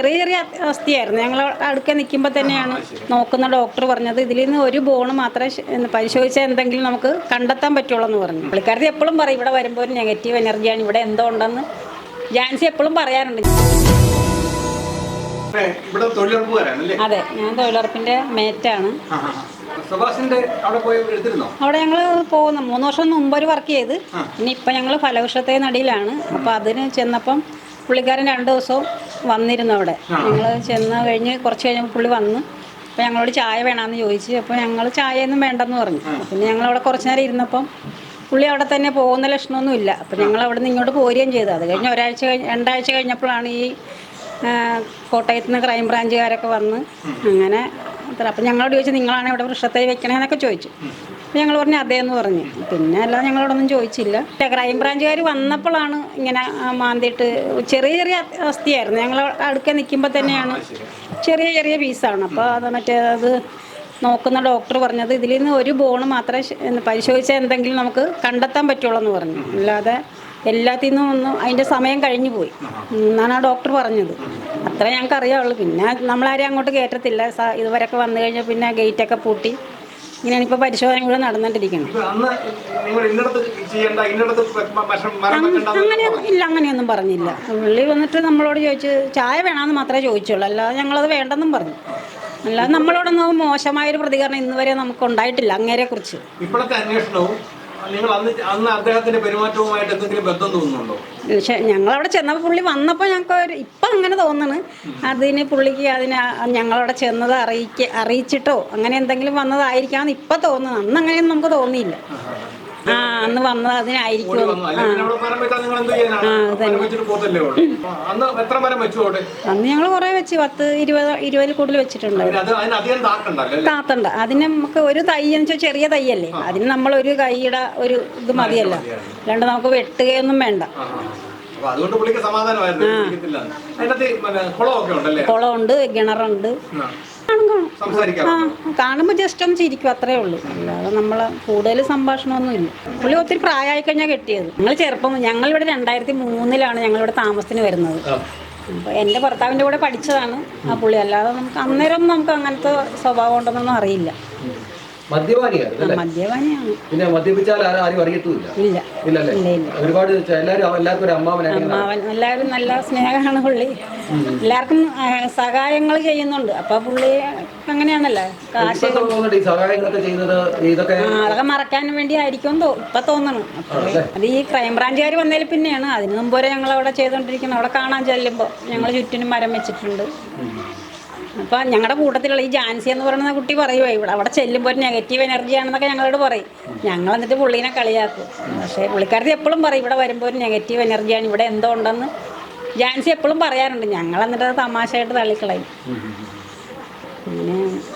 ചെറിയ ചെറിയ അവസ്ഥയായിരുന്നു. ഞങ്ങൾ അടുക്ക നിൽക്കുമ്പോൾ തന്നെയാണ് നോക്കുന്ന ഡോക്ടർ പറഞ്ഞത്. ഇതിൽ നിന്ന് ഒരു ബോണ് മാത്രമേ പരിശോധിച്ചാൽ എന്തെങ്കിലും നമുക്ക് കണ്ടെത്താൻ പറ്റുള്ളൂ എന്ന് പറഞ്ഞു. പുള്ളിക്കാരത്തി എപ്പോഴും പറയും ഇവിടെ വരുമ്പോൾ ഒരു നെഗറ്റീവ് എനർജിയാണ് ഇവിടെ എന്തോ ഉണ്ടെന്ന്. ജാൻസി എപ്പോഴും പറയാറുണ്ട്. അതെ ഞാൻ തൊഴിലുറപ്പിന്റെ മേറ്റാണ്. അവിടെ ഞങ്ങൾ പോകുന്നു. മൂന്ന് വർഷം മുമ്പ് ഒരു വർക്ക് ചെയ്ത്. ഇനി ഇപ്പം ഞങ്ങൾ ഫലവൃക്ഷത്തെ നടിയിലാണ്. അപ്പോൾ അതിന് ചെന്നപ്പം പുള്ളിക്കാരൻ രണ്ട് ദിവസവും വന്നിരുന്നു അവിടെ. ഞങ്ങൾ ചെന്ന് കഴിഞ്ഞ് കുറച്ച് കഴിഞ്ഞപ്പോൾ പുള്ളി വന്ന് അപ്പോൾ ഞങ്ങളോട് ചായ വേണമെന്ന് ചോദിച്ചു അപ്പോൾ ഞങ്ങൾ ചായയൊന്നും വേണ്ടെന്ന് പറഞ്ഞു. പിന്നെ ഞങ്ങൾ അവിടെ കുറച്ച് നേരം ഇരുന്നപ്പം പുള്ളി അവിടെ തന്നെ പോകുന്ന ലക്ഷണമൊന്നും ഇല്ല. അപ്പോൾ ഞങ്ങൾ അവിടെ നിന്ന് ഇങ്ങോട്ട് പോരുകയും ചെയ്തു. അത് കഴിഞ്ഞ് ഒരാഴ്ച കഴിഞ്ഞ് രണ്ടാഴ്ച കഴിഞ്ഞപ്പോഴാണ് ഈ കോട്ടയത്ത് നിന്ന് ക്രൈംബ്രാഞ്ചുകാരൊക്കെ വന്ന് അങ്ങനെ അത്ര. അപ്പം ഞങ്ങളോട് ചോദിച്ചു നിങ്ങളാണ് ഇവിടെ വൃക്ഷത്തൈ വെക്കണേന്നൊക്കെ ചോദിച്ചു. ഞങ്ങൾ പറഞ്ഞു അതേ എന്ന് പറഞ്ഞു. പിന്നെ അല്ലാതെ ഞങ്ങളോടൊന്നും ചോദിച്ചില്ല. ക്രൈംബ്രാഞ്ചുകാർ ക്രൈം ബ്രാഞ്ചുകാർ വന്നപ്പോഴാണ് ഇങ്ങനെ മാന്തിയിട്ട് ചെറിയ ചെറിയ അവസ്ഥയായിരുന്നു ഞങ്ങൾ അടുക്കെ നിൽക്കുമ്പോൾ തന്നെയാണ് ചെറിയ ചെറിയ പീസാണ് അപ്പോൾ അത് മറ്റേ അത് നോക്കുന്ന ഡോക്ടർ പറഞ്ഞത് ഇതിൽ നിന്ന് ഒരു ബോണ് മാത്രമേ പരിശോധിച്ചാൽ എന്തെങ്കിലും നമുക്ക് കണ്ടെത്താൻ പറ്റുള്ളൂ എന്ന് പറഞ്ഞു. അല്ലാതെ എല്ലാത്തിൽ നിന്നും ഒന്നും അതിന്റെ സമയം കഴിഞ്ഞു പോയി. എന്നാണ് ആ ഡോക്ടർ പറഞ്ഞത്. അത്ര ഞങ്ങൾക്ക് അറിയാവുള്ളൂ പിന്നെ നമ്മളാരും അങ്ങോട്ട് കയറ്റത്തില്ല ഇതുവരെയൊക്കെ വന്നു കഴിഞ്ഞാൽ പിന്നെ ഗേറ്റൊക്കെ പൂട്ടി. ഇങ്ങനെയാണ് ഇപ്പോൾ പരിശോധന കൂടെ നടന്നുകൊണ്ടിരിക്കുന്നത് അങ്ങനെ ഇല്ല അങ്ങനെയൊന്നും പറഞ്ഞില്ല. പുള്ളി വന്നിട്ട് നമ്മളോട് ചോദിച്ചു ചായ വേണമെന്ന് മാത്രമേ ചോദിച്ചുള്ളൂ. അല്ലാതെ ഞങ്ങളത് വേണ്ടെന്നും പറഞ്ഞു. അല്ലാതെ നമ്മളോടൊന്നും മോശമായൊരു പ്രതികരണം ഇന്നുവരെ നമുക്ക് ഉണ്ടായിട്ടില്ല അങ്ങേരെ കുറിച്ച് ഇപ്പോഴത്തെ അന്വേഷണവും നിങ്ങൾ അന്ന് അന്ന് അദ്ദേഹത്തിന്റെ ബന്ധം തോന്നുന്നുണ്ടോ? പക്ഷെ ഞങ്ങളവിടെ ചെന്നപ്പോൾ പുള്ളി വന്നപ്പോൾ ഞങ്ങൾക്ക് ഇപ്പം അങ്ങനെ തോന്നണ്. അതിന് പുള്ളിക്ക് അതിന് ഞങ്ങളവിടെ ചെന്നത് അറിയിക്ക അറിയിച്ചിട്ടോ അങ്ങനെ എന്തെങ്കിലും വന്നതായിരിക്കാമെന്ന് ഇപ്പം തോന്നുന്നു. അന്ന് അങ്ങനെയൊന്നും നമുക്ക് തോന്നിയില്ല. ആ അന്ന് വന്നത് അതിനായിരിക്കും. അന്ന് എത്ര മരം വെച്ചു അവിടെ? അന്ന് ഞങ്ങൾ കുറേ വെച്ച് പത്ത് ഇരുപത് ഇരുപതിൽ കൂടുതൽ വെച്ചിട്ടുണ്ട്. താത്തണ്ട്. അതിന് നമുക്ക് ഒരു തൈ എന്ന് വെച്ചാൽ ചെറിയ തൈയല്ലേ. അതിന് നമ്മൾ ഒരു കൈയുടെ ഒരു ഇത് മതിയല്ല. അല്ലാണ്ട് നമുക്ക് വെട്ടുകയൊന്നും വേണ്ട. കുളമുണ്ട് കിണറുണ്ട്. കാണും. കാണും കാണുമ്പോൾ ജസ്റ്റ് ഒന്ന് ചിരിക്കും അത്രേ ഉള്ളൂ. അല്ലാതെ നമ്മൾ കൂടുതൽ സംഭാഷണമൊന്നുമില്ല. പുള്ളി ഒത്തിരി പ്രായമായി കഴിഞ്ഞാൽ കെട്ടിയത്. ഞങ്ങൾ ചെറുപ്പം ഞങ്ങളിവിടെ രണ്ടായിരത്തി മൂന്നിലാണ് ഞങ്ങളിവിടെ താമസത്തിന് വരുന്നത്. അപ്പോൾ എന്റെ ഭർത്താവിന്റെ കൂടെ പഠിച്ചതാണ് ആ പുള്ളി. അല്ലാതെ നമുക്ക് അന്നേരം നമുക്ക് അങ്ങനത്തെ സ്വഭാവം ഉണ്ടെന്നൊന്നും അറിയില്ല. മദ്യപാനിയാണ്. പിന്നെ മദ്യപിച്ചാൽ ആരും അറിയത്തുമില്ല. ഇല്ല. ഇല്ലല്ലേ? ഇല്ല ഇല്ല. ഒരുപാട് എല്ലാവരും എല്ലാവർക്കും ഒരു അമ്മാവൻ എല്ലാവരും നല്ല സ്നേഹമാണ് പുള്ളി. എല്ലാവർക്കും സഹായങ്ങൾ ചെയ്യുന്നുണ്ട്. അപ്പൊ പുള്ളി അങ്ങനെയാണല്ലോ. കാശ് ഈ സഹായങ്ങളൊക്കെ ചെയ്യുന്നത്? ഇതൊക്കെ അതൊക്കെ മറക്കാൻ വേണ്ടി ആയിരിക്കും ഇപ്പൊ തോന്നണം അത് ഈ ക്രൈംബ്രാഞ്ചുകാർ വന്നതിൽ പിന്നെയാണ്. അതിന് മുമ്പ് വരെ ഞങ്ങൾ അവിടെ ചെയ്തോണ്ടിരിക്കുന്നത് അവിടെ കാണാൻ ചെല്ലുമ്പോൾ ഞങ്ങൾ ചുറ്റിനും മരം വെച്ചിട്ടുണ്ട്. അപ്പൊ ഞങ്ങളുടെ കൂട്ടത്തിലുള്ള ഈ ജാൻസി എന്ന് പറയുന്ന കുട്ടി പറയുമോ ഇവിടെ അവിടെ ചെല്ലുമ്പോൾ ഒരു നെഗറ്റീവ് എനർജി ആണെന്നൊക്കെ ഞങ്ങളോട് പറയും. ഞങ്ങൾ എന്നിട്ട് പുള്ളീനെ കളിയാക്കും. പക്ഷേ പുള്ളിക്കാരത്തി എപ്പോഴും പറയും ഇവിടെ വരുമ്പോൾ ഒരു നെഗറ്റീവ് എനർജിയാണ് ഇവിടെ എന്തോ ഉണ്ടെന്ന്. ജാൻസി എപ്പോഴും പറയാറുണ്ട് ഞങ്ങൾ എന്നിട്ട് തമാശയായിട്ട് തള്ളിക്കളയും.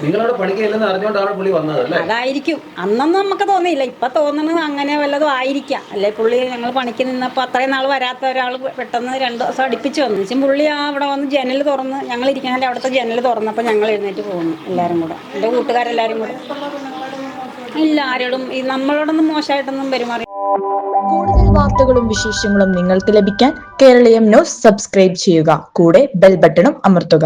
നിങ്ങളവിടെ പണിക്കില്ലെന്ന് അറിഞ്ഞുകൊണ്ടാണ് പുള്ളി വന്നത് അല്ലേ? അതായിരിക്കും. അന്നൊന്നും നമുക്ക് തോന്നിയില്ല. ഇപ്പൊ തോന്നണത് അങ്ങനെ വല്ലതും ആയിരിക്കാം. അല്ലെ പുള്ളി ഞങ്ങൾ പണിക്ക് നിന്നപ്പോൾ അത്രയും നാൾ വരാത്ത ഒരാൾ പെട്ടെന്ന് രണ്ട് ദിവസം അടുപ്പിച്ച് വന്നു. വെച്ചാൽ പുള്ളി ആ അവിടെ വന്ന് ജനൽ തുറന്ന് ഞങ്ങൾ ഇരിക്കണല്ലേ അവിടുത്തെ ജനൽ തുറന്നപ്പോൾ ഞങ്ങൾ എഴുന്നേറ്റ് പോകുന്നു എല്ലാവരും കൂടെ. എന്റെ കൂട്ടുകാരെല്ലാവരും കൂടെ. ഇല്ല ആരോടും ഈ നമ്മളോടൊന്നും മോശമായിട്ടൊന്നും പെരുമാറി കൂടുതൽ വാർത്തകളും വിശേഷങ്ങളും നിങ്ങൾക്ക് ലഭിക്കാൻ കേരളീയം ന്യൂസ് സബ്സ്ക്രൈബ് ചെയ്യുക. കൂടെ ബെൽ ബട്ടണും അമർത്തുക.